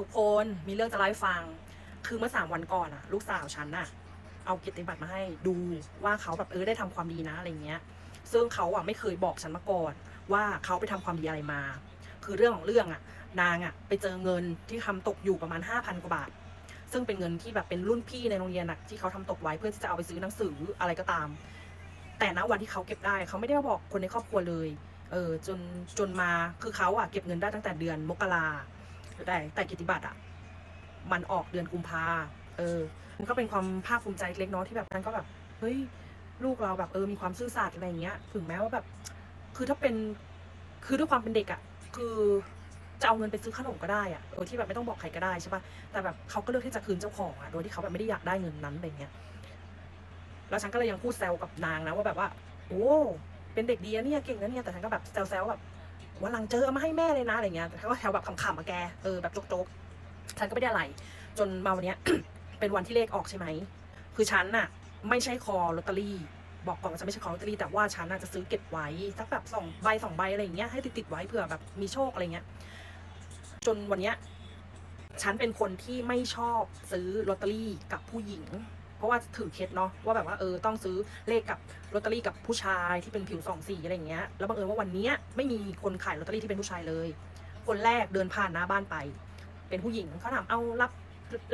ทุกคนมีเรื่องจะเล่าให้ฟัง คือเมื่อสามวันก่อนอะลูกสาวฉันน่ะเอาเกียรติบัตรมาให้ดูว่าเขาแบบเออได้ทำความดีนะอะไรเงี้ย ซึ่งเขาอะไม่เคยบอกฉันมาก่อน ว่าเขาไปทำความดีอะไรมา คือเรื่องของเรื่องอะนางอะไปเจอเงินที่ทำตกอยู่ประมาณ 5,000กว่าบาท ซึ่งเป็นเงินที่แบบเป็นรุ่นพี่ในโรงเรียนอะที่เขาทำตกไว้เพื่อที่จะเอาไปซื้อหนังสืออะไรก็ตาม แต่ณวันที่เขาเก็บได้เขาไม่ได้บอกคนในครอบครัวเลยเออจนจนมาคือเขาอะเก็บเงินได้ตั้งแต่เดือนมกรา แต่แต่กิจบัตรอะมันออกเดือนกุมภาเออ มันก็เป็นความภาคภูมิใจเล็กน้อยที่แบบนั้นก็แบบ เฮ้ย ลูกเราแบบเออ มีความซื่อสัตย์อะไรอย่างเงี้ย ถึงแม้ว่าแบบ คือถ้าเป็น คือด้วยความเป็นเด็กอะคือจะเอาเงินไปซื้อขนมก็ได้อะโดยที่แบบไม่ต้องบอกใครก็ได้ใช่ปะแต่แบบเขาก็เลือกที่จะคืนเจ้าของอะโดยที่เขาแบบไม่ได้อยากได้เงินนั้นอะไรเงี้ย แล้วฉันก็เลยยังพูดแซวกับนางนะว่าแบบว่า โอ้ เป็นเด็กดีนะเนี่ย เก่งนะเนี่ย แต่ฉันก็แบบแซวๆแบบ วันหลังเจอเอามาให้แม่เลยนะอะไรเงี้ยแต่เขาก็แซวแบบขำๆมาแกเออแบบโจ๊กๆฉันก็ไม่ได้อะไร จนมาวันเนี้ย เป็นวันที่เลขออกใช่ไหมคือฉันน่ะ ไม่ใช่คอลอตเตอรี่ บอกก่อนว่าฉันไม่ใช่คอลอตเตอรี่แต่ว่าฉันน่ะจะซื้อเก็บไว้สักแบบสองใบสองใบอะไรอย่างเงี้ยให้ติดติดๆไว้เผื่อแบบมีโชคอะไรเงี้ยจนวันเนี้ยฉันเป็นคนที่ไม่ชอบซื้อลอตเตอรี่กับผู้หญิง เพราะว่าถือเคสเนาะว่าแบบว่าเออต้องซื้อเลขกับลอตเตอรี่กับผู้ชายที่เป็นผิวสองสีอะไรอย่างเงี้ยแล้วบังเอิญว่าวันเนี้ยไม่มีคนขายลอตเตอรี่ที่เป็นผู้ชายเลย คนแรกเดินผ่านหน้าบ้านไป เป็นผู้หญิงเขาถามเอารับ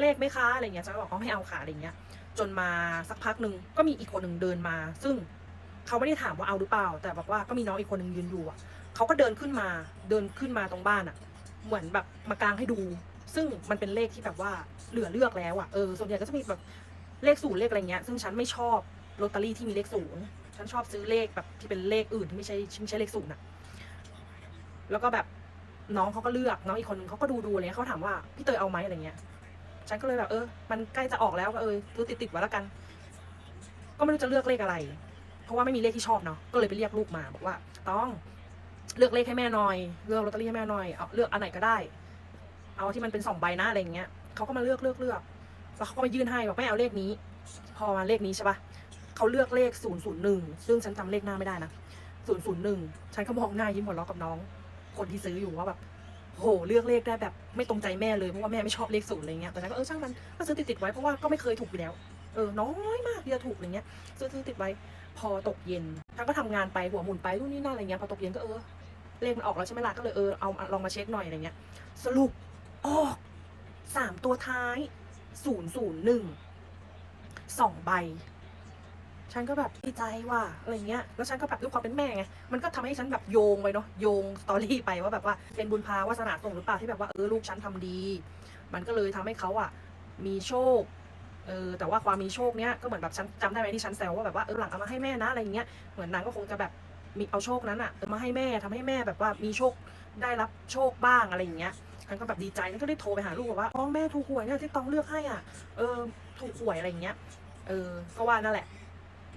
เลขไหมคะอะไรเงี้ยฉันก็บอกเขาไม่เอาค่ะอะไรเงี้ย จนมาสักพักหนึ่งก็มีอีกคนหนึ่งเดินมา ซึ่งเขาไม่ได้ถามว่าเอาหรือเปล่า แต่แบบว่าก็มีน้องอีกคนหนึ่งยืนอยู่อะเขาก็เดินขึ้นมาเดินขึ้นมาตรงบ้านอะ เหมือนแบบมากางให้ดู ซึ่งมันเป็นเลขที่แบบว่าเหลือเลือกแล้วอะเออส่วนใหญ่ก็จะมีแบบ เลขศูนย์เลขอะไรเงี้ยซึ่งฉันไม่ชอบลอตเตอรี่ที่มีเลขศูนย์ฉันชอบซื้อเลขแบบที่เป็นเลขอื่นที่ไม่ใช่ไม่ใช่เลขศูนย์อะแล้วก็แบบน้องเขาก็เลือกน้องอีกคนนึงเขาก็ดูดูอะไรเงี้ยเขาถามว่าพี่เตยเอาไหมอะไรเงี้ยฉันก็เลยแบบเออ มันใกล้จะออกแล้วก็เออซื้อติดติดๆไว้แล้วกัน ก็ไม่รู้จะเลือกเลขอะไร เพราะว่าไม่มีเลขที่ชอบเนาะก็เลยไปเรียกลูกมาบอกว่า ต้องเลือกเลขให้แม่หน่อย เลือกลอตเตอรี่ให้แม่หน่อยเอาเลือกอันไหนก็ได้ เอาที่มันเป็นสองใบนะอะไรเงี้ยเขาก็มาเลือกเลือกเลือก แล้วเขาก็มายื่นให้บอกไม่เอาเลขนี้ พอมาเลขนี้ใช่ปะเขาเลือกเลขศูนย์ศูนย์หนึ่งซึ่งฉันจำเลขหน้าไม่ได้นะศูนย์ศูนย์หนึ่งฉันก็มองหน้ายิ้มหัวเราะกับน้อง คนที่ซื้ออยู่ว่าแบบโหเลือกเลขได้แบบไม่ตรงใจแม่เลยเพราะว่าแม่ไม่ชอบเลขศูนย์อะไรเงี้ยแต่ฉันก็เออช่างมันก็ซื้อติดติดไว้เพราะว่าก็ไม่เคยถูกอยู่แล้วเออน้อยมากที่จะถูกอะไรเงี้ยซื้อซื้อติดไว้พอตกเย็นฉันก็ทำงานไปหัวหมุนไปนู่นนี่นั่นอะไรเงี้ยพอตกเย็นก็เออเลขมันออกแล้วใช่ไหมล่ะก็เลยเออเอาลองมาเช็คหน่อยอะไรเงี้ย สรุปออกสามตัวท้าย ศูนย์ศูนย์หนึ่งสองใบ ฉันก็แบบดีใจว่าอะไรเงี้ย แล้วฉันก็แบบด้วยความเป็นแม่ไง มันก็ทำให้ฉันแบบโยงไปเนาะ โยงสตอรี่ไปว่าแบบว่าเป็นบุญพาวาสนาส่งหรือเปล่าที่แบบว่าเออลูกฉันทำดี มันก็เลยทำให้เขาอะมีโชคเออแต่ว่าความมีโชคเนี้ยก็เหมือนแบบฉันจำได้ไหมที่ฉันแซวว่าแบบว่าเออหลังเอามาให้แม่นะอะไรเงี้ยเหมือนนางก็คงจะแบบมีเอาโชคนั้นอะเออมาให้แม่ทำให้แม่แบบว่ามีโชคได้รับโชคบ้างอะไรอย่างเงี้ย ฉันก็แบบดีใจฉันก็ได้โทรไปหาลูกบอกว่าอ๋อแม่ถูกหวยเนี่ยที่ต้องเลือกให้อะ เออ ถูกหวยอะไรอย่างเงี้ย เออ ก็ว่านั่นแหละ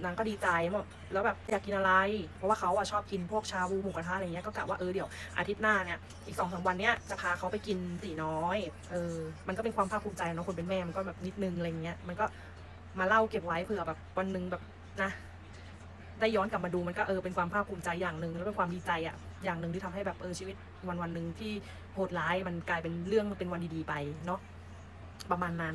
นางก็ดีใจแบบแล้วแบบอยากกินอะไร เพราะว่าเขาอะชอบกินพวกชาบูหมูกระทะอะไรเงี้ย ก็กะว่าเออเดี๋ยวอาทิตย์หน้าเนี่ยอีกสองสามวันเนี้ยจะพาเขาไปกินตีน้อย เออ มันก็เป็นความภาคภูมิใจเนาะคนเป็นแม่มันก็แบบนิดนึงอะไรเงี้ย มันก็มาเล่าเก็บไว้เผื่อแบบวันนึงแบบนะ ได้ย้อนกลับมาดูมันก็เออเป็นความภาคภูมิใจอย่างหนึ่งแล้วเป็นความดีใจอะ อย่างหนึ่งที่ทำให้แบบเออชีวิตวันวันหนึ่งที่โหดร้ายมันกลายเป็นเรื่องเป็นวันดีๆไปเนาะประมาณนั้น